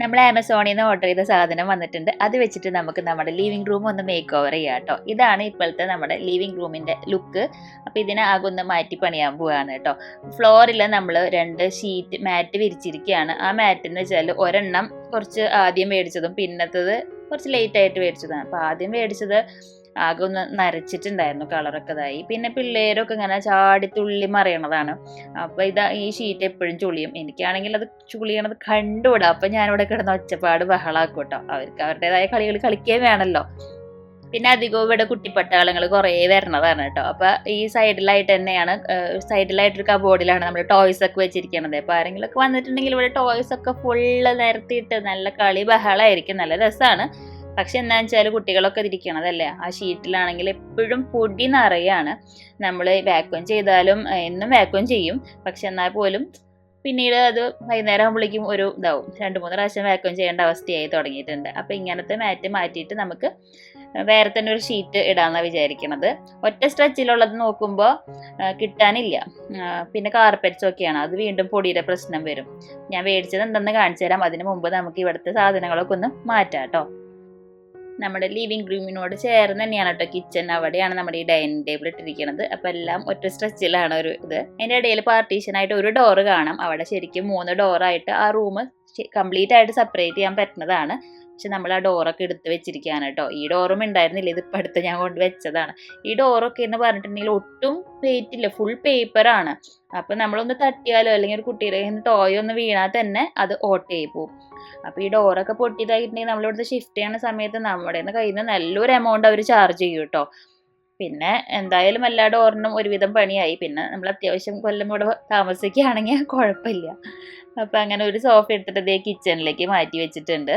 നമ്മൾ ആമസോണിൽ നിന്ന് ഓർഡർ ചെയ്ത സാധനം വന്നിട്ടുണ്ട്. അത് വെച്ചിട്ട് നമുക്ക് നമ്മുടെ ലിവിംഗ് റൂം ഒന്ന് മേക്ക് ഓവർ ചെയ്യാം കേട്ടോ ഇതാണ് ഇപ്പോഴത്തെ നമ്മുടെ ലിവിംഗ് റൂമിന്റെ ലുക്ക് അപ്പോൾ ഒന്ന് മാറ്റി പണിയാൻ പോവാണ് കേട്ടോ ഫ്ലോറിൽ നമ്മൾ രണ്ട് ഷീറ്റ് മാറ്റ് വിരിച്ചിരിക്കുകയാണ് ആ മാറ്റ് എന്ന് വെച്ചാൽ ഒരെണ്ണം കുറച്ച് ആദ്യം മേടിച്ചതും പിന്നത്തത് കുറച്ച് ലേറ്റ് ആയിട്ട് മേടിച്ചതാണ്. അപ്പോൾ ആദ്യം മേടിച്ചത് ആകെ ഒന്ന് നരച്ചിട്ടുണ്ടായിരുന്നു കളറൊക്കെ ഇതായി. പിന്നെ പിള്ളേരൊക്കെ ഇങ്ങനെ ചാടി തുള്ളി മറിയണതാണ്. അപ്പോൾ ഇതാ ഈ ഷീറ്റ് എപ്പോഴും ചുളിയും. എനിക്കാണെങ്കിൽ അത് ചുളിയണത് കണ്ടുകൂടാ അപ്പൊ ഞാനിവിടെ കിടന്ന് ഒച്ചപ്പാട് ബഹളാക്കും കേട്ടോ അവർക്ക് അവരുടേതായ കളികൾ കളിക്കുകയും വേണമല്ലോ. പിന്നെ അധികവും ഇവിടെ കുട്ടിപ്പട്ടാളങ്ങൾ കുറേ വരണതാണ് കേട്ടോ. അപ്പൊ ഈ സൈഡിലായിട്ട് തന്നെയാണ് സൈഡിലായിട്ടൊരു കബോർഡിലാണ് നമ്മൾ ടോയ്സ് ഒക്കെ വെച്ചിരിക്കണത്. അപ്പോൾ ആരെങ്കിലും ഒക്കെ വന്നിട്ടുണ്ടെങ്കിൽ ഇവിടെ ടോയ്സ് ഒക്കെ ഫുള്ള് നിരത്തിയിട്ട് നല്ല കളി ബഹളമായിരിക്കും. നല്ല രസമാണ്. പക്ഷെ എന്താ വെച്ചാൽ കുട്ടികളൊക്കെ ഇരിക്കണതല്ലേ ആ ഷീറ്റിലാണെങ്കിൽ എപ്പോഴും പൊടി നിറയാണ്. നമ്മൾ വാക്വം ചെയ്താലും എന്നും വാക്വം ചെയ്യും. പക്ഷെ എന്നാൽ പോലും പിന്നീട് അത് വൈകുന്നേരം ആകുമ്പോഴേക്കും ഒരു ഇതാവും. രണ്ട് മൂന്ന് പ്രാവശ്യം വാക്വം ചെയ്യേണ്ട അവസ്ഥയായി തുടങ്ങിയിട്ടുണ്ട്. അപ്പോൾ ഇങ്ങനത്തെ മാറ്റ് മാറ്റിയിട്ട് നമുക്ക് വേറെ തന്നെ ഒരു ഷീറ്റ് ഇടാന്നാണ് വിചാരിക്കുന്നത് ഒറ്റ സ്ട്രെച്ചിലുള്ളത് നോക്കുമ്പോൾ കിട്ടാനില്ല. പിന്നെ കാർപ്പറ്റ്സ് ഒക്കെയാണ്. അത് വീണ്ടും പൊടിയുടെ പ്രശ്നം വരും. ഞാൻ മേടിച്ചത് എന്തെന്ന് കാണിച്ചു തരാം അതിന് മുമ്പ് നമുക്ക് ഇവിടുത്തെ സാധനങ്ങളൊക്കെ ഒന്ന് മാറ്റാം കേട്ടോ. നമ്മുടെ ലിവിംഗ് റൂമിനോട് ചേർന്ന് തന്നെയാണ് കേട്ടോ കിച്ചൺ അവിടെയാണ് നമ്മുടെ ഈ ഡൈനിങ് ടേബിൾ ഇട്ടിരിക്കുന്നത് അപ്പം എല്ലാം ഒറ്റ സ്ട്രെച്ചിലാണ് ഒരു ഇത്. അതിന്റെ ഇടയിൽ പാർട്ടീഷൻ ആയിട്ട് ഒരു ഡോറ് കാണാം. അവിടെ ശരിക്കും മൂന്ന് ഡോറായിട്ട് ആ റൂം കംപ്ലീറ്റ് ആയിട്ട് സെപ്പറേറ്റ് ചെയ്യാൻ പറ്റുന്നതാണ്. പക്ഷെ നമ്മൾ ആ ഡോറൊക്കെ എടുത്ത് വെച്ചിരിക്കുകയാണ് കേട്ടോ. ഈ ഡോറും ഉണ്ടായിരുന്നില്ല. ഇത് ഇപ്പം അടുത്ത് ഞാൻ കൊണ്ട് വെച്ചതാണ്. ഈ ഡോറൊക്കെ എന്ന് പറഞ്ഞിട്ടുണ്ടെങ്കിൽ ഒട്ടും വെയിറ്റ് ഇല്ല. ഫുൾ പേപ്പറാണ് അപ്പം നമ്മളൊന്ന് തട്ടിയാലോ? അല്ലെങ്കിൽ ഒരു കുട്ടിയുടെ ടോയ് ഒന്ന് വീണാൽ തന്നെ അത് ഓട്ടയായി പോകും അപ്പോൾ ഈ ഡോറൊക്കെ പൊട്ടിയതായിട്ടുണ്ടെങ്കിൽ നമ്മളിവിടുത്തെ ഷിഫ്റ്റ് ചെയ്യുന്ന സമയത്ത് നമ്മുടെ കയ്യിൽ നിന്ന് നല്ലൊരു എമൗണ്ട് അവർ ചാർജ് ചെയ്യും കേട്ടോ. പിന്നെ എന്തായാലും എല്ലാ ഡോറിനും ഒരുവിധം പണിയായി. പിന്നെ നമ്മൾ അത്യാവശ്യം കൊല്ലം ഇവിടെ താമസിക്കുകയാണെങ്കിൽ കുഴപ്പമില്ല. അപ്പം അങ്ങനെ ഒരു സോഫ എടുത്തിട്ട് ഇതേ കിച്ചണിലേക്ക് മാറ്റി വെച്ചിട്ടുണ്ട്.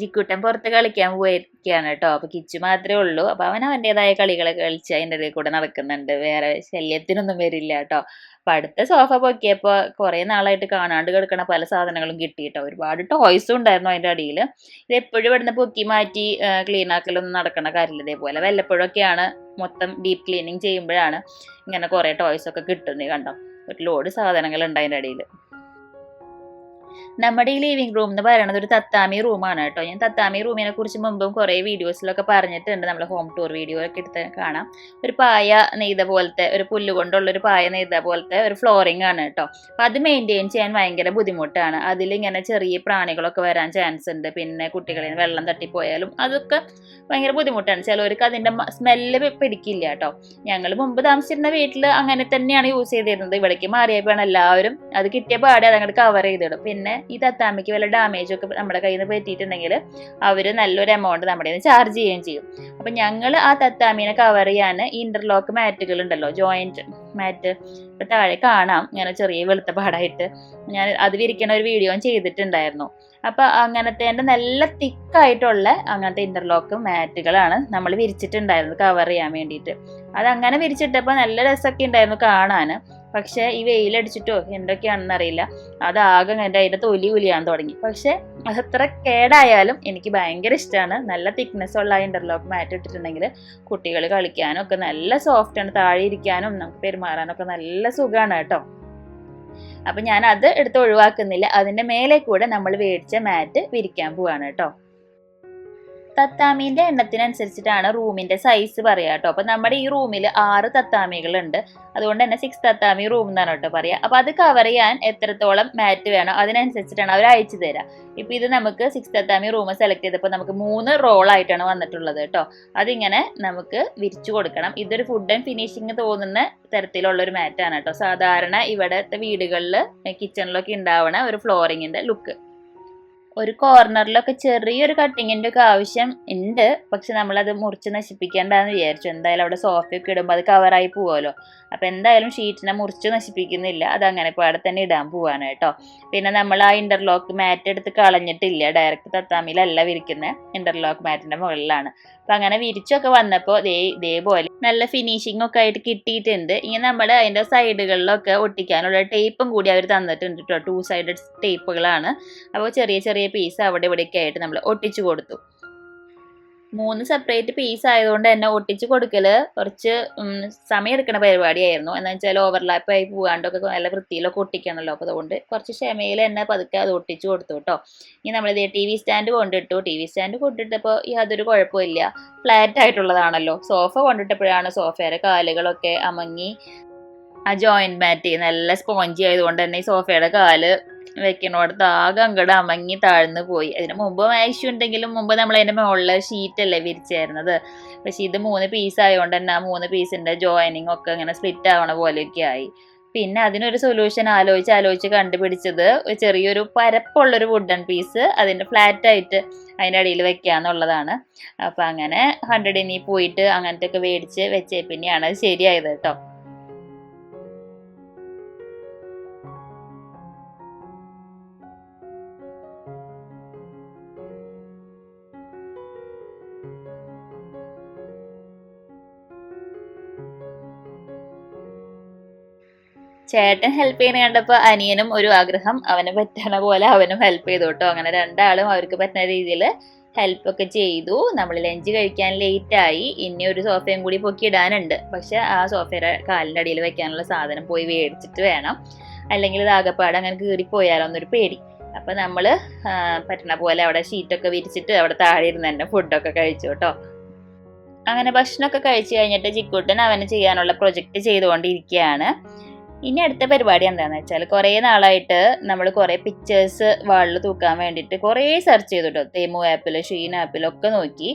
ജിക്കുട്ടൻ പുറത്ത് കളിക്കാൻ പോയിരിക്കുകയാണ് കേട്ടോ. അപ്പൊ കിച്ചു മാത്രമേ ഉള്ളൂ. അപ്പൊ അവൻ അവന്റെതായ കളികളൊക്കെ കളിച്ച് അതിന്റെ ഇടയിൽ കൂടെ നടക്കുന്നുണ്ട്. വേറെ ശല്യത്തിനൊന്നും വരില്ല കേട്ടോ. അപ്പൊ അടുത്ത സോഫ പൊക്കിയപ്പോൾ കുറേ നാളായിട്ട് കാണാണ്ട് കിടക്കണ പല സാധനങ്ങളും കിട്ടി കേട്ടോ. ഒരുപാട് ടോയ്സും ഉണ്ടായിരുന്നു അതിന്റെ അടിയിൽ ഇത് എപ്പോഴും ഇവിടുന്ന് പൊക്കി മാറ്റി ക്ലീൻ ആക്കലൊന്നും നടക്കണ കാര്യമില്ല. ഇതേപോലെ വല്ലപ്പോഴൊക്കെയാണ് മൊത്തം ഡീപ്പ് ക്ലീനിങ് ചെയ്യുമ്പോഴാണ് ഇങ്ങനെ കുറേ ടോയ്സ് ഒക്കെ കിട്ടുന്നത് കണ്ടോ. ഒരു ലോഡ് സാധനങ്ങളുണ്ട് അതിന്റെ അടിയിൽ നമ്മുടെ ഈ ലിവിംഗ് റൂം എന്ന് പറയുന്നത് ഒരു തത്താമി റൂമാണ് കേട്ടോ. ഞാൻ തത്താമി റൂമിനെ കുറിച്ച് മുമ്പും കുറേ വീഡിയോസിലൊക്കെ പറഞ്ഞിട്ടുണ്ട്. നമ്മൾ ഹോം ടൂർ വീഡിയോ ഒക്കെ എടുത്ത് കാണാം. ഒരു പായ നെയ്ത പോലത്തെ ഒരു പുല്ല് കൊണ്ടുള്ള ഒരു പായ നെയ്ത പോലത്തെ ഒരു ഫ്ലോറിംഗ് ആണ് കേട്ടോ. അപ്പം അത് മെയിന്റെയിൻ ചെയ്യാൻ ഭയങ്കര ബുദ്ധിമുട്ടാണ്. അതിലിങ്ങനെ ചെറിയ പ്രാണികളൊക്കെ വരാൻ ചാൻസ് ഉണ്ട്. പിന്നെ കുട്ടികളിൽ നിന്ന് വെള്ളം തട്ടിപ്പോയാലും അതൊക്കെ ഭയങ്കര ബുദ്ധിമുട്ടാണ്. ചിലവർക്ക് അതിന്റെ സ്മെല്ല് പിടിക്കില്ല കേട്ടോ. ഞങ്ങൾ മുമ്പ് താമസിച്ചിരുന്ന വീട്ടിൽ അങ്ങനെ തന്നെയാണ് യൂസ് ചെയ്തിരുന്നത്. ഇവിടേക്ക് മാറിയപ്പോഴാണ് എല്ലാവരും അത് കിട്ടിയ പാടെ അതങ്ങോട്ട് കവർ ചെയ്തിടും. പിന്നെ ഈ തത്താമ്മയ്ക്ക് വല്ല ഡാമേജ് ഒക്കെ നമ്മുടെ കയ്യിൽ നിന്ന് പറ്റിയിട്ടുണ്ടെങ്കിൽ അവർ നല്ലൊരു എമൗണ്ട് നമ്മുടെ നിന്ന് ചാർജ് ചെയ്യുകയും ചെയ്യും. അപ്പം ഞങ്ങൾ ആ തത്താമീനെ കവർ ചെയ്യാൻ ഈ ഇന്റർലോക്ക് മാറ്റുകൾ ഉണ്ടല്ലോ ജോയിന്റ് മാറ്റ് ഇപ്പം താഴെ കാണാം ഇങ്ങനെ ചെറിയ വെളുത്ത പാടായിട്ട് ഞാൻ അത് വിരിക്കണ ഒരു വീഡിയോ ചെയ്തിട്ടുണ്ടായിരുന്നു. അപ്പം അങ്ങനത്തെ നല്ല തിക്കായിട്ടുള്ള അങ്ങനത്തെ ഇന്റർലോക്ക് മാറ്റുകളാണ് നമ്മൾ വിരിച്ചിട്ടുണ്ടായിരുന്നത് കവർ ചെയ്യാൻ വേണ്ടിയിട്ട്. അതങ്ങനെ വിരിച്ചിട്ടപ്പോൾ നല്ല രസമൊക്കെ ഉണ്ടായിരുന്നു കാണാൻ. പക്ഷേ ഈ വെയിലടിച്ചിട്ടോ എന്തൊക്കെയാണെന്ന് അറിയില്ല അതാകെ എന്റെ അതിന്റെ തൊലി ഉലിയാൻ തുടങ്ങി. പക്ഷേ അതത്ര കേടായാലും എനിക്ക് ഭയങ്കര ഇഷ്ടമാണ് നല്ല തിക്നെസ് ഉള്ള ഇന്റർലോക്ക് മാറ്റ് ഇട്ടിട്ടുണ്ടെങ്കിൽ കുട്ടികൾ കളിക്കാനും ഒക്കെ നല്ല സോഫ്റ്റ് ആണ്. താഴെ ഇരിക്കാനും നമുക്ക് പെരുമാറാനൊക്കെ നല്ല സുഖമാണ് കേട്ടോ. അപ്പം ഞാൻ അത് എടുത്ത് ഒഴിവാക്കുന്നില്ല. അതിന്റെ മേലെ കൂടെ നമ്മൾ മേടിച്ച മാറ്റ് വിരിക്കാൻ പോവാണ് കേട്ടോ. തത്താമീന്റെ എണ്ണത്തിനനുസരിച്ചിട്ടാണ് റൂമിന്റെ സൈസ് പറയുക കേട്ടോ അപ്പം നമ്മുടെ ഈ റൂമിൽ ആറ് തത്താമികളുണ്ട്. അതുകൊണ്ട് തന്നെ സിക്സ് തത്താമി റൂം എന്നാണ് കേട്ടോ പറയുക അപ്പോൾ അത് കവർ ചെയ്യാൻ എത്രത്തോളം മാറ്റ് വേണം അതിനനുസരിച്ചിട്ടാണ് അവർ അയച്ചു തരാം. ഇപ്പൊ ഇത് നമുക്ക് സിക്സ് തത്താമി റൂം സെലക്ട് ചെയ്തപ്പോൾ നമുക്ക് മൂന്ന് റോളായിട്ടാണ് വന്നിട്ടുള്ളത് കേട്ടോ അതിങ്ങനെ നമുക്ക് വിരിച്ചു കൊടുക്കണം. ഇതൊരു ഫുഡ് ആൻഡ് ഫിനിഷിങ് തോന്നുന്ന തരത്തിലുള്ള ഒരു മാറ്റാണ് കേട്ടോ സാധാരണ ഇവിടുത്തെ വീടുകളിൽ കിച്ചണിലൊക്കെ ഉണ്ടാവണ ഒരു ഫ്ലോറിങ്ങിന്റെ ലുക്ക് ഒരു കോർണറിലൊക്കെ ചെറിയൊരു കട്ടിങ്ങിന്റെ ഒക്കെ ആവശ്യം ഉണ്ട് പക്ഷെ നമ്മളത് മുറിച്ച് നശിപ്പിക്കേണ്ടെന്ന് വിചാരിച്ചു. എന്തായാലും അവിടെ സോഫയൊക്കെ ഇടുമ്പോൾ അത് കവറായി പോവുമല്ലോ അപ്പോൾ എന്തായാലും ഷീറ്റിനെ മുറിച്ച് നശിപ്പിക്കുന്നില്ല. അത് അങ്ങനെ പാടെ തന്നെ ഇടാൻ പോവാണ് കേട്ടോ. പിന്നെ നമ്മൾ ആ ഇന്റർലോക്ക് മാറ്റ് എടുത്ത് കളഞ്ഞിട്ടില്ല. ഡയറക്റ്റ് തത്താമിയിലല്ല വിരിക്കുന്നത് ഇന്റർലോക്ക് മാറ്റിന്റെ മുകളിലാണ്. അപ്പൊ അങ്ങനെ വിരിച്ചൊക്കെ വന്നപ്പോൾ ദേ ഇതേപോലെ നല്ല ഫിനിഷിംഗ് ഒക്കെ ആയിട്ട് കിട്ടിയിട്ടുണ്ട്. ഇങ്ങനെ നമ്മുടെ അതിന്റെ സൈഡുകളിലൊക്കെ ഒട്ടിക്കാനുള്ള ടേപ്പും കൂടി അവർ തന്നിട്ടുണ്ട് കേട്ടോ ടു സൈഡഡ് ടേപ്പുകളാണ് അപ്പോൾ ചെറിയ ചെറിയ പീസ് അവിടെ ഇവിടെയൊക്കെ ആയിട്ട് നമ്മൾ ഒട്ടിച്ചു കൊടുത്തു. മൂന്ന് സെപ്പറേറ്റ് പീസ് ആയതുകൊണ്ട് തന്നെ ഒട്ടിച്ച് കൊടുക്കൽ കുറച്ച് സമയം എടുക്കുന്ന പരിപാടിയായിരുന്നു. എന്ന് വെച്ചാൽ ഓവർലാപ്പ് ആയി പോകാണ്ടൊക്കെ നല്ല വൃത്തിയിലൊക്കെ ഒട്ടിക്കണമല്ലോ അപ്പോൾ അതുകൊണ്ട് കുറച്ച് ക്ഷമയിൽ തന്നെ പതുക്കെ അത് ഒട്ടിച്ച് കൊടുത്തു കേട്ടോ ഇനി നമ്മളിത് ടി വി സ്റ്റാൻഡ് കൊണ്ടിട്ടു. ടി വി സ്റ്റാൻഡ് കൊണ്ടിട്ടപ്പോൾ യാതൊരു കുഴപ്പമില്ല ഫ്ലാറ്റ് ആയിട്ടുള്ളതാണല്ലോ. സോഫ കൊണ്ടിട്ടപ്പോഴാണ് സോഫയുടെ കാലുകളൊക്കെ അമങ്ങി. ആ ജോയിന്റ് മാറ്റ് നല്ല സ്പോഞ്ചി ആയതുകൊണ്ട് തന്നെ ഈ സോഫയുടെ കാൽ വെക്കണോടത്ത് ആകെ അങ്ങോട്ട് അമങ്ങി താഴ്ന്നു പോയി. അതിന് മുമ്പ് ആവശ്യം ഉണ്ടെങ്കിലും മുമ്പ് നമ്മൾ അതിന്റെ ഷീറ്റ് അല്ലേ വിരിച്ചായിരുന്നത് പക്ഷെ ഇത് മൂന്ന് പീസ് ആയതുകൊണ്ട് തന്നെ ആ മൂന്ന് പീസിന്റെ ജോയിനിങ് ഒക്കെ ഇങ്ങനെ സ്പ്ലിറ്റ് ആവണ പോലെയൊക്കെ ആയി. പിന്നെ അതിനൊരു സൊല്യൂഷൻ ആലോചിച്ച് ആലോചിച്ച് കണ്ടുപിടിച്ചത് ഒരു ചെറിയൊരു പരപ്പുള്ളൊരു വുഡൻ പീസ് അതിന്റെ ഫ്ലാറ്റ് ആയിട്ട് അതിന്റെ അടിയിൽ വെക്കുക എന്നുള്ളതാണ്. അപ്പം അങ്ങനെ ഹൺഡ്രഡിനി പോയിട്ട് അങ്ങനത്തെ ഒക്കെ മേടിച്ച് വെച്ചേ പിന്നെയാണ് അത് ശരിയായത് കേട്ടോ. ചേട്ടൻ ഹെൽപ്പ് ചെയ്യുന്ന കണ്ടപ്പോൾ അനിയനും ഒരു ആഗ്രഹം അവന് പറ്റണ പോലെ അവനും ഹെൽപ്പ് ചെയ്തു കേട്ടോ. അങ്ങനെ രണ്ടാളും അവർക്ക് പറ്റുന്ന രീതിയിൽ ഹെൽപ്പ് ഒക്കെ ചെയ്തു. നമ്മൾ ലഞ്ച് കഴിക്കാൻ ലേറ്റ് ആയി. ഇനി ഒരു സോഫയും കൂടി പൊക്കി ഇടാനുണ്ട്. പക്ഷെ ആ സോഫയുടെ കാലിന്റെ അടിയിൽ വെക്കാനുള്ള സാധനം പോയി മേടിച്ചിട്ട് വേണം. അല്ലെങ്കിൽ ഇത് ആകപ്പാട് അങ്ങനെ കീറി പോയാലോ എന്നൊരു പേടി. അപ്പൊ നമ്മൾ പറ്റണ പോലെ അവിടെ ഷീറ്റൊക്കെ വിരിച്ചിട്ട് അവിടെ താഴെ ഇരുന്ന് തന്നെ ഫുഡൊക്കെ കഴിച്ചു കേട്ടോ. അങ്ങനെ ഭക്ഷണമൊക്കെ കഴിച്ചു കഴിഞ്ഞിട്ട് ചിക്കുട്ടൻ അവന് ചെയ്യാനുള്ള പ്രൊജക്റ്റ് ചെയ്തുകൊണ്ടിരിക്കുകയാണ്. ഇനി അടുത്ത പരിപാടി എന്താണെന്ന് വെച്ചാൽ കുറേ നാളായിട്ട് നമ്മൾ കുറേ പിക്ചേഴ്സ് വാളിൽ തൂക്കാൻ വേണ്ടിയിട്ട് കുറേ സെർച്ച് ചെയ്തു കേട്ടോ തേമു ആപ്പിൽ ഷീൻ ആപ്പിലൊക്കെ നോക്കി.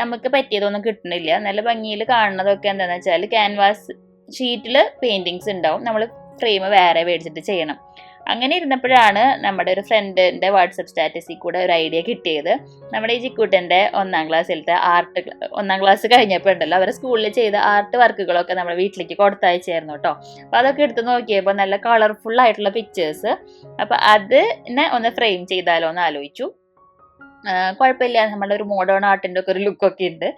നമുക്ക് പറ്റിയതൊന്നും കിട്ടണില്ല. നല്ല ഭംഗിയിൽ കാണുന്നതൊക്കെ എന്താണെന്ന് വെച്ചാൽ ക്യാൻവാസ് ഷീറ്റിൽ പെയിന്റിങ്സ് ഉണ്ടാവും. നമ്മൾ ഫ്രെയിം വേറെ മേടിച്ചിട്ട് ചെയ്യണം. അങ്ങനെ ഇരുന്നപ്പോഴാണ് നമ്മുടെ ഒരു ഫ്രണ്ടിന്റെ വാട്സപ്പ് സ്റ്റാറ്റസിൽ കൂടെ ഒരു ഐഡിയ കിട്ടിയത്. നമ്മുടെ ഈ ചിക്കൂട്ടന്റെ ഒന്നാം ക്ലാസ്സിലത്തെ ആർട്ട് ഒന്നാം ക്ലാസ് കഴിഞ്ഞപ്പോൾ ഉണ്ടല്ലോ അവരെ സ്കൂളിൽ ചെയ്ത ആർട്ട് വർക്കുകളൊക്കെ നമ്മൾ വീട്ടിലേക്ക് കൊടുത്തയച്ചായിരുന്നു കേട്ടോ. അപ്പോൾ അതൊക്കെ എടുത്ത് നോക്കിയപ്പോൾ നല്ല കളർഫുൾ ആയിട്ടുള്ള പിക്ചേഴ്സ് അപ്പോൾ അതിനെ ഒന്ന് ഫ്രെയിം ചെയ്താലോ എന്ന് ആലോചിച്ചു. കുഴപ്പമില്ല. നമ്മുടെ ഒരു മോഡേൺ ആർട്ടിന്റെ ഒക്കെ ഒരു ലുക്കൊക്കെ ഉണ്ട്.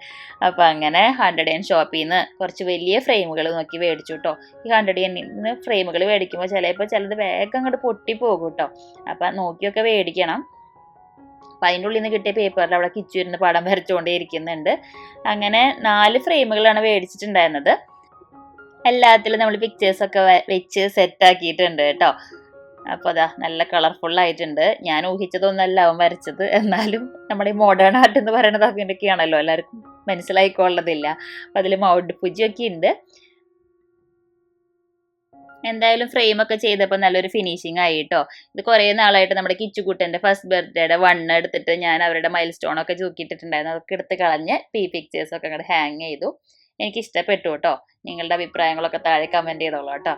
അപ്പോൾ അങ്ങനെ ഹൺഡ്രഡ് എൻ ഷോപ്പിൽ നിന്ന് കുറച്ച് വലിയ ഫ്രെയിമുകൾ നോക്കി മേടിച്ചു കേട്ടോ ഈ ഹൺഡ്രഡ് നിന്ന് ഫ്രെയിമുകൾ മേടിക്കുമ്പോൾ ചിലപ്പോൾ ചിലത് വേഗം അങ്ങോട്ട് പൊട്ടി പോകും കേട്ടോ അപ്പം നോക്കിയൊക്കെ മേടിക്കണം. അപ്പം അതിന്റെ ഉള്ളിൽ നിന്ന് കിട്ടിയ പേപ്പറിൽ അവിടെ കിച്ചു ഇരുന്ന് പടം വരച്ചുകൊണ്ടേ ഇരിക്കുന്നുണ്ട്. അങ്ങനെ നാല് ഫ്രെയിമുകളാണ് മേടിച്ചിട്ടുണ്ടായിരുന്നത്. എല്ലാത്തിലും നമ്മൾ പിക്ചേഴ്സൊക്കെ വെച്ച് സെറ്റ് ആക്കിയിട്ടുണ്ട് കേട്ടോ അപ്പോൾ അതാ നല്ല കളർഫുൾ ആയിട്ടുണ്ട്. ഞാൻ ഊഹിച്ചതൊന്നല്ല അവൻ വരച്ചത്. എന്നാലും നമ്മുടെ ഈ മോഡേൺ ആർട്ട് എന്ന് പറയുന്നത് അങ്ങനെയൊക്കെയാണല്ലോ എല്ലാവർക്കും മനസ്സിലായിക്കൊള്ളതില്ല. അപ്പം അതിൽ മൗഡ് പൂജയൊക്കെ ഉണ്ട്. എന്തായാലും ഫ്രെയിം ഒക്കെ ചെയ്തപ്പോൾ നല്ലൊരു ഫിനിഷിങ് ആയി ഇത് കുറേ നാളായിട്ട് നമ്മുടെ കിച്ചുകുട്ടന്റെ ഫസ്റ്റ് ബർത്ത്ഡേയുടെ വണ്ണ് എടുത്തിട്ട് ഞാൻ അവരുടെ മൈൽ സ്റ്റോണൊക്കെ തൂക്കിയിട്ടിട്ടുണ്ടായിരുന്നു അതൊക്കെ എടുത്ത് കളഞ്ഞ് പി പിക്ചേഴ്സൊക്കെ അങ്ങോട്ട് ഹാങ് ചെയ്തു. എനിക്ക് ഇഷ്ടപ്പെട്ടു കേട്ടോ നിങ്ങളുടെ അഭിപ്രായങ്ങളൊക്കെ താഴെ കമന്റ് ചെയ്തോളൂ കേട്ടോ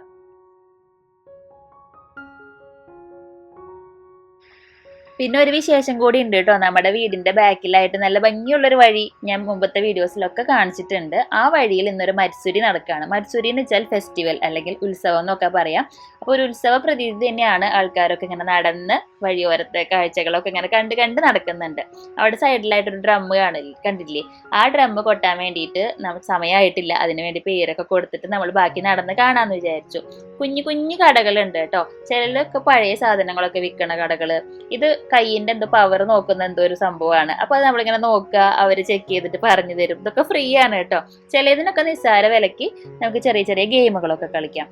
പിന്നെ ഒരു വിശേഷം കൂടി ഉണ്ട് കേട്ടോ. നമ്മുടെ വീടിന്റെ ബാക്കിലായിട്ട് നല്ല ഭംഗിയുള്ളൊരു വഴി ഞാൻ മുമ്പത്തെ വീഡിയോസിലൊക്കെ കാണിച്ചിട്ടുണ്ട്. ആ വഴിയിൽ ഇന്നൊരു മത്സൂരി നടക്കുകയാണ് മത്സൂരി എന്ന് വെച്ചാൽ ഫെസ്റ്റിവൽ അല്ലെങ്കിൽ ഉത്സവം എന്നൊക്കെ പറയാം. അപ്പോൾ ഒരു ഉത്സവ പ്രതീതി തന്നെയാണ് ആൾക്കാരൊക്കെ ഇങ്ങനെ നടന്ന് വഴിയോരത്തെ കാഴ്ചകളൊക്കെ ഇങ്ങനെ കണ്ട് കണ്ട് നടക്കുന്നുണ്ട്. അവിടെ സൈഡിലായിട്ടൊരു ഡ്രം കാണില്ല കണ്ടില്ലേ? ആ ഡ്രം കൊട്ടാൻ വേണ്ടിയിട്ട് നമ്മൾ സമയമായിട്ടില്ല അതിന് വേണ്ടി പേരൊക്കെ കൊടുത്തിട്ട് നമ്മൾ ബാക്കി നടന്ന് കാണാമെന്ന് വിചാരിച്ചു. കുഞ്ഞു കുഞ്ഞു കടകളുണ്ട് കേട്ടോ. ചിലരൊക്കെ പഴയ സാധനങ്ങളൊക്കെ വിൽക്കണ കടകൾ. ഇത് കയ്യിന്റെ എന്തോ പവർ നോക്കുന്ന എന്തോ ഒരു സംഭവമാണ്. അപ്പോൾ അത് നമ്മളിങ്ങനെ നോക്കുക അവർ ചെക്ക് ചെയ്തിട്ട് പറഞ്ഞു തരും. ഇതൊക്കെ ഫ്രീ ആണ് കേട്ടോ. ചിലതിനൊക്കെ നിസ്സാര വിലക്ക് നമുക്ക് ചെറിയ ചെറിയ ഗെയിമുകളൊക്കെ കളിക്കാം.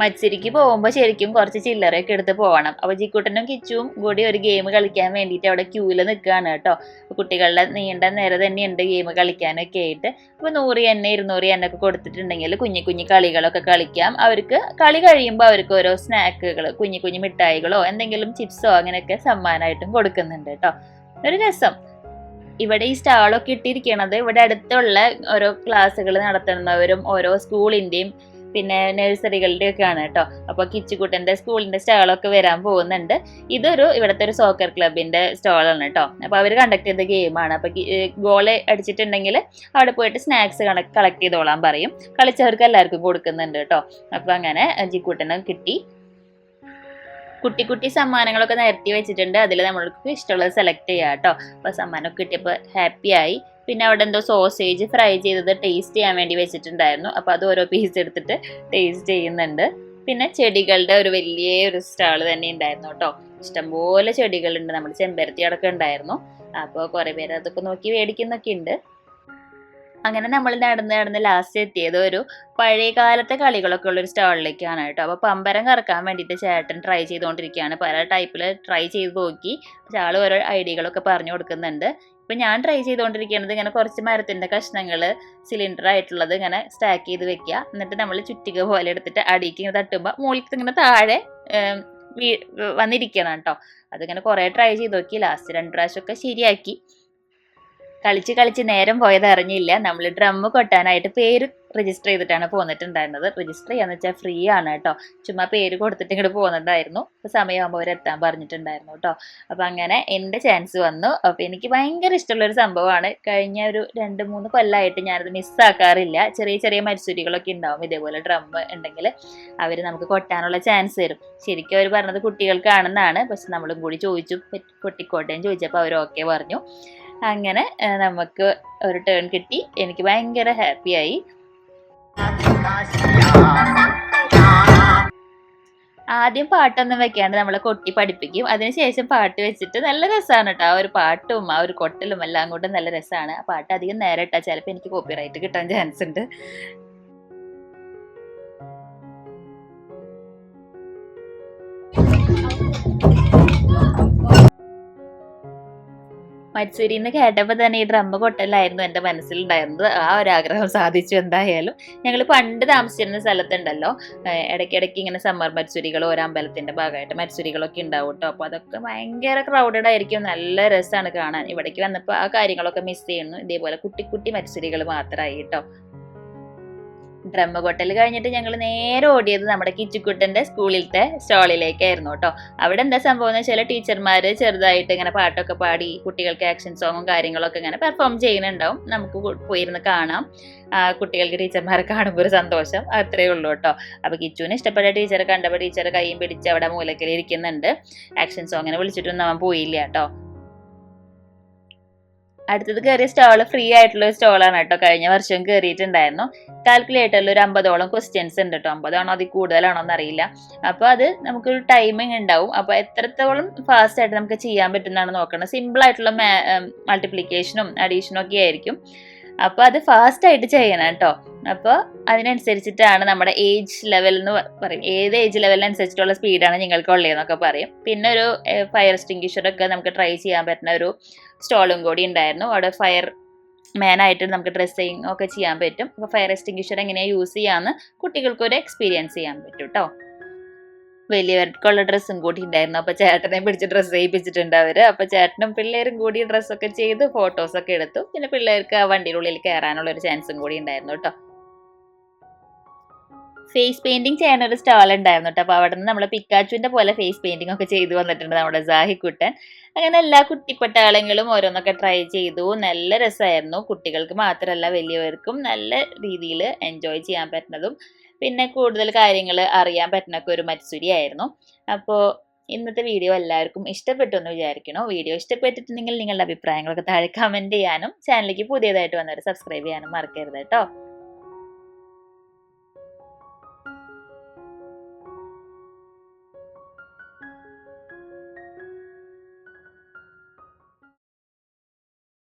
മത്സരിക്ക് പോകുമ്പോൾ ശരിക്കും കുറച്ച് ചില്ലറയൊക്കെ എടുത്ത് പോകണം അപ്പൊ ജിക്കുട്ടനും കിച്ചുവും കൂടി ഒരു ഗെയിം കളിക്കാൻ വേണ്ടിയിട്ട് അവിടെ ക്യൂവിൽ നിൽക്കുകയാണ് കേട്ടോ. കുട്ടികളുടെ നീണ്ട നേരം തന്നെയുണ്ട് ഗെയിം കളിക്കാനൊക്കെ ആയിട്ട്. അപ്പോൾ നൂറ് എണ്ണ ഇരുന്നൂറ് എണ്ണ ഒക്കെ കൊടുത്തിട്ടുണ്ടെങ്കിൽ കുഞ്ഞു കുഞ്ഞു കളികളൊക്കെ കളിക്കാം. അവർക്ക് കളി കഴിയുമ്പോൾ അവർക്ക് ഓരോ സ്നാക്കുകൾ കുഞ്ഞു കുഞ്ഞു മിഠായികളോ എന്തെങ്കിലും ചിപ്സോ അങ്ങനെയൊക്കെ സമ്മാനമായിട്ടും കൊടുക്കുന്നുണ്ട് കേട്ടോ. ഒരു രസം. ഇവിടെ ഈ സ്റ്റാളൊക്കെ ഇട്ടിരിക്കണത് ഇവിടെ അടുത്തുള്ള ഓരോ ക്ലാസ്സുകൾ നടത്തുന്നവരും ഓരോ സ്കൂളിന്റെയും പിന്നെ നഴ്സറികളുടെ ഒക്കെ ആണ് കേട്ടോ. അപ്പൊ കിച്ചുകുട്ടന്റെ സ്കൂളിന്റെ സ്റ്റാളൊക്കെ വരാൻ പോകുന്നുണ്ട്. ഇതൊരു ഇവിടുത്തെ ഒരു സോക്കർ ക്ലബിന്റെ സ്റ്റാളാണ് കേട്ടോ. അപ്പൊ അവർ കണ്ടക്ട് ചെയ്ത ഗെയിമാണ് അപ്പൊ ഗോൾ അടിച്ചിട്ടുണ്ടെങ്കിൽ അവിടെ പോയിട്ട് സ്നാക്സ് കളക്ട് ചെയ്തോളാൻ പറയും. കളിച്ചവർക്ക് എല്ലാവർക്കും കൊടുക്കുന്നുണ്ട് കേട്ടോ. അപ്പൊ അങ്ങനെ ജിക്കുട്ടനെ കിട്ടി. കുട്ടി കുട്ടി സമ്മാനങ്ങളൊക്കെ നിരത്തി വെച്ചിട്ടുണ്ട്. അതിൽ നമ്മൾക്ക് ഇഷ്ടമുള്ളത് സെലക്ട് ചെയ്യാം കേട്ടോ. അപ്പൊ സമ്മാനമൊക്കെ കിട്ടിയപ്പോൾ ഹാപ്പിയായി പിന്നെ അവിടെ എന്തോ സോസേജ് ഫ്രൈ ചെയ്തത് ടേസ്റ്റ് ചെയ്യാൻ വേണ്ടി വെച്ചിട്ടുണ്ടായിരുന്നു. അപ്പോൾ അത് ഓരോ പീസ് എടുത്തിട്ട് ടേസ്റ്റ് ചെയ്യുന്നുണ്ട്. പിന്നെ ചെടികളുടെ ഒരു വലിയ ഒരു സ്റ്റാൾ തന്നെ ഉണ്ടായിരുന്നു കേട്ടോ. ഇഷ്ടംപോലെ ചെടികളുണ്ട്. നമ്മുടെ ചെമ്പരത്തി അടക്കം ഉണ്ടായിരുന്നു. അപ്പോൾ കുറേ പേര് അതൊക്കെ നോക്കി മേടിക്കുന്നൊക്കെ ഉണ്ട്. അങ്ങനെ നമ്മൾ നടന്ന് നടന്ന് ലാസ്റ്റ് എത്തിയത് ഒരു പഴയ കാലത്തെ കളികളൊക്കെ ഉള്ള ഒരു സ്റ്റാളിലേക്കാണ് കേട്ടോ. അപ്പോൾ പമ്പരം കറക്കാൻ വേണ്ടിയിട്ട് ചേട്ടൻ ട്രൈ ചെയ്തുകൊണ്ടിരിക്കുകയാണ് പല ടൈപ്പിൽ ട്രൈ ചെയ്ത് നോക്കി. ആൾ ഓരോ ഐഡിയകളൊക്കെ പറഞ്ഞു കൊടുക്കുന്നുണ്ട്. ഇപ്പം ഞാൻ ട്രൈ ചെയ്തുകൊണ്ടിരിക്കുന്നത് ഇങ്ങനെ കുറച്ച് മരത്തിന്റെ കഷ്ണങ്ങൾ സിലിണ്ടർ ആയിട്ടുള്ളത് ഇങ്ങനെ സ്റ്റാക്ക് ചെയ്ത് വെക്കുക. എന്നിട്ട് നമ്മൾ ചുറ്റിക പോലെ എടുത്തിട്ട് അടിക്ക് ഇങ്ങനെ തട്ടുമ്പോൾ മുകളിൽ ഇങ്ങനെ താഴെ വന്നിരിക്കണം കേട്ടോ. അതിങ്ങനെ കുറേ ട്രൈ ചെയ്ത് നോക്കി. ലാസ്റ്റ് രണ്ട് പ്രാവശ്യമൊക്കെ ശരിയാക്കി. കളിച്ച് കളിച്ച് നേരം പോയത് അറിഞ്ഞില്ല. നമ്മൾ ഡ്രമ്മ് കൊട്ടാനായിട്ട് പേര് രജിസ്റ്റർ ചെയ്തിട്ടാണ് പോന്നിട്ടുണ്ടായിരുന്നത്. രജിസ്റ്റർ ചെയ്യാന്ന് വെച്ചാൽ ഫ്രീ ആണ് കേട്ടോ ചുമ്മാ പേര് കൊടുത്തിട്ട് ഇങ്ങോട്ട് പോകുന്നുണ്ടായിരുന്നു അപ്പോൾ സമയമാകുമ്പോൾ എത്താൻ പറഞ്ഞിട്ടുണ്ടായിരുന്നു കേട്ടോ അപ്പോൾ അങ്ങനെ എന്റെ ചാൻസ് വന്നു. അപ്പോൾ എനിക്ക് ഭയങ്കര ഇഷ്ടമുള്ളൊരു സംഭവമാണ്. കഴിഞ്ഞ ഒരു രണ്ട് മൂന്ന് കൊല്ലമായിട്ട് ഞാനത് മിസ്സാക്കാറില്ല ചെറിയ ചെറിയ മത്സരികളൊക്കെ ഉണ്ടാവും. ഇതേപോലെ ഡ്രം ഉണ്ടെങ്കിൽ അവർ നമുക്ക് കൊട്ടാനുള്ള ചാൻസ് തരും. ശരിക്കും അവർ പറഞ്ഞത് കുട്ടികൾക്കാണെന്നാണ്. പക്ഷെ നമ്മളും കൂടി ചോദിച്ചു. കൊട്ടിക്കോട്ടെ ചോദിച്ചപ്പോൾ അവർ ഓക്കെ പറഞ്ഞു. അങ്ങനെ നമുക്ക് ഒരു ടേൺ കിട്ടി. എനിക്ക് ഭയങ്കര ആയി. ആദ്യം പാട്ടൊന്നും വെക്കാണ്ട് നമ്മളെ കൊട്ടി പഠിപ്പിക്കും. അതിനുശേഷം പാട്ട് വെച്ചിട്ട് നല്ല രസമാണ് കേട്ടോ ആ ഒരു പാട്ടും ആ ഒരു കൊട്ടലും എല്ലാം കൊണ്ടും നല്ല രസമാണ് ആ പാട്ട് അധികം നേരെ ഇട്ടാൽ ചിലപ്പോൾ എനിക്ക് കോപ്പിറൈറ്റ് കിട്ടാൻ ചാൻസ് ഉണ്ട്. മത്സരിന്ന് കേട്ടപ്പോൾ തന്നെ ഈ ഡ്രമ്മ് കൊട്ടലായിരുന്നു എന്റെ മനസ്സിലുണ്ടായിരുന്നത്. ആ ഒരു ആഗ്രഹം സാധിച്ചു എന്തായാലും. ഞങ്ങൾ പണ്ട് താമസിച്ചിരുന്ന സ്ഥലത്തുണ്ടല്ലോ. ഇടയ്ക്കിടയ്ക്ക് ഇങ്ങനെ സമ്മർ മത്സരികൾ ഓരോ അമ്പലത്തിന്റെ ഭാഗമായിട്ട് മത്സരികളൊക്കെ ഉണ്ടാവും കേട്ടോ അപ്പോൾ അതൊക്കെ ഭയങ്കര ക്രൗഡഡ് ആയിരിക്കും. നല്ല രസമാണ് കാണാൻ. ഇവിടേക്ക് വന്നപ്പോൾ ആ കാര്യങ്ങളൊക്കെ മിസ് ചെയ്യുന്നു. ഇതേപോലെ കുട്ടി കുട്ടി മത്സരികൾ മാത്രമായി കേട്ടോ ഡ്രമ്മ് കൊട്ടൽ കഴിഞ്ഞിട്ട് ഞങ്ങൾ നേരെ ഓടിയത് നമ്മുടെ കിച്ചുക്കുട്ടന്റെ സ്കൂളിലത്തെ സ്റ്റോളിലേക്കായിരുന്നു കേട്ടോ. അവിടെ എന്താ സംഭവം എന്ന് വെച്ചാൽ ടീച്ചർമാർ ചെറുതായിട്ട് ഇങ്ങനെ പാട്ടൊക്കെ പാടി കുട്ടികൾക്ക് ആക്ഷൻ സോങ്ങും കാര്യങ്ങളൊക്കെ ഇങ്ങനെ പെർഫോം ചെയ്യുന്നുണ്ടാവും. നമുക്ക് പോയിരുന്ന് കാണാം. കുട്ടികൾക്ക് ടീച്ചർമാരെ കാണുമ്പോൾ ഒരു സന്തോഷം. അത്രേ ഉള്ളൂ കേട്ടോ. അപ്പൊ കിച്ചുവിന് ഇഷ്ടപ്പെട്ട ടീച്ചറെ കണ്ടപ്പോൾ ടീച്ചർ കൈയും പിടിച്ച് അവിടെ മൂലക്കിൽ ഇരിക്കുന്നുണ്ട് ആക്ഷൻ സോങ്ങിനെ വിളിച്ചിട്ടൊന്നും അവൻ പോയില്ല കേട്ടോ. അടുത്തത് കയറിയ സ്റ്റോൾ ഫ്രീ ആയിട്ടുള്ള ഒരു സ്റ്റോളാണ് കേട്ടോ. കഴിഞ്ഞ വർഷം കയറിയിട്ടുണ്ടായിരുന്നു കാൽക്കുലേറ്ററിൽ ഒരു അമ്പതോളം ക്വസ്റ്റ്യൻസ് ഉണ്ട് കേട്ടോ. അമ്പതാണോ അതിൽ കൂടുതലാണോ എന്നറിയില്ല. അപ്പോൾ അത് നമുക്കൊരു ടൈമിംഗ് ഉണ്ടാവും. അപ്പോൾ എത്രത്തോളം ഫാസ്റ്റ് ആയിട്ട് നമുക്ക് ചെയ്യാൻ പറ്റുന്നതാണ് നോക്കണം. സിമ്പിൾ ആയിട്ടുള്ള മൾട്ടിപ്ലിക്കേഷനും അഡീഷനും ഒക്കെ ആയിരിക്കും. അപ്പോൾ അത് ഫാസ്റ്റ് ആയിട്ട് ചെയ്യണം കേട്ടോ. അപ്പോൾ അതിനനുസരിച്ചിട്ടാണ് നമ്മുടെ ഏജ് ലെവൽ എന്ന് പറയും. ഏത് ഏജ് ലെവലിനനുസരിച്ചിട്ടുള്ള സ്പീഡാണ് നിങ്ങൾക്ക് ഉള്ളതെന്നൊക്കെ പറയും. പിന്നെ ഒരു ഫയർ ഒക്കെ നമുക്ക് ട്രൈ ചെയ്യാൻ പറ്റുന്ന ഒരു സ്റ്റോളും കൂടി ഉണ്ടായിരുന്നു. അവിടെ ഫയർ മാനായിട്ട് നമുക്ക് ഡ്രസ്സിങ് ഒക്കെ ചെയ്യാൻ പറ്റും. അപ്പോൾ ഫയർ എക്സ്റ്റിങ്ക്വിഷർ എങ്ങനെയാണ് യൂസ് ചെയ്യാമെന്ന് കുട്ടികൾക്ക് ഒരു എക്സ്പീരിയൻസ് ചെയ്യാൻ പറ്റും കേട്ടോ വലിയവർക്കുള്ള ഡ്രസ്സും കൂടി ഉണ്ടായിരുന്നു. അപ്പോൾ ചേട്ടനെ പിടിച്ച് ഡ്രസ്സ് ചെയ്യിപ്പിച്ചിട്ടുണ്ട് അവർ. അപ്പോൾ ചേട്ടനും പിള്ളേരും കൂടി ഡ്രസ്സൊക്കെ ചെയ്ത് ഫോട്ടോസൊക്കെ എടുത്തു. പിന്നെ പിള്ളേർക്ക് ആ വണ്ടിയുടെ ഉള്ളിൽ കയറാനുള്ള ഒരു ചാൻസും കൂടി ഉണ്ടായിരുന്നു കേട്ടോ ഫേസ് പെയിന്റിങ് ചെയ്യാൻ ഒരു സ്റ്റാൾ ഉണ്ടായിരുന്നു കേട്ടോ അപ്പോൾ അവിടെ നിന്ന് നമ്മൾ പിക്കാച്ചുവിന്റെ പോലെ ഫേസ് പെയിന്റിംഗ് ഒക്കെ ചെയ്തു വന്നിട്ടുണ്ട് നമ്മുടെ ജാഹിക്കുട്ടൻ അങ്ങനെ എല്ലാ കുട്ടിപ്പട്ടാളങ്ങളും ഓരോന്നൊക്കെ ട്രൈ ചെയ്തു. നല്ല രസമായിരുന്നു കുട്ടികൾക്ക് മാത്രമല്ല വലിയവർക്കും നല്ല രീതിയിൽ എൻജോയ് ചെയ്യാൻ പറ്റുന്നതും പിന്നെ കൂടുതൽ കാര്യങ്ങൾ അറിയാൻ പറ്റുന്നൊക്കെ ഒരു മത്സരിയായിരുന്നു. അപ്പോൾ ഇന്നത്തെ വീഡിയോ എല്ലാവർക്കും ഇഷ്ടപ്പെട്ടു എന്ന് വിചാരിക്കണോ വീഡിയോ ഇഷ്ടപ്പെട്ടിട്ടുണ്ടെങ്കിൽ നിങ്ങളുടെ അഭിപ്രായങ്ങളൊക്കെ താഴെ കമന്റ് ചെയ്യാനും ചാനലിലേക്ക് പുതിയതായിട്ട് വന്നവർ സബ്സ്ക്രൈബ് ചെയ്യാനും മറക്കരുത് കേട്ടോ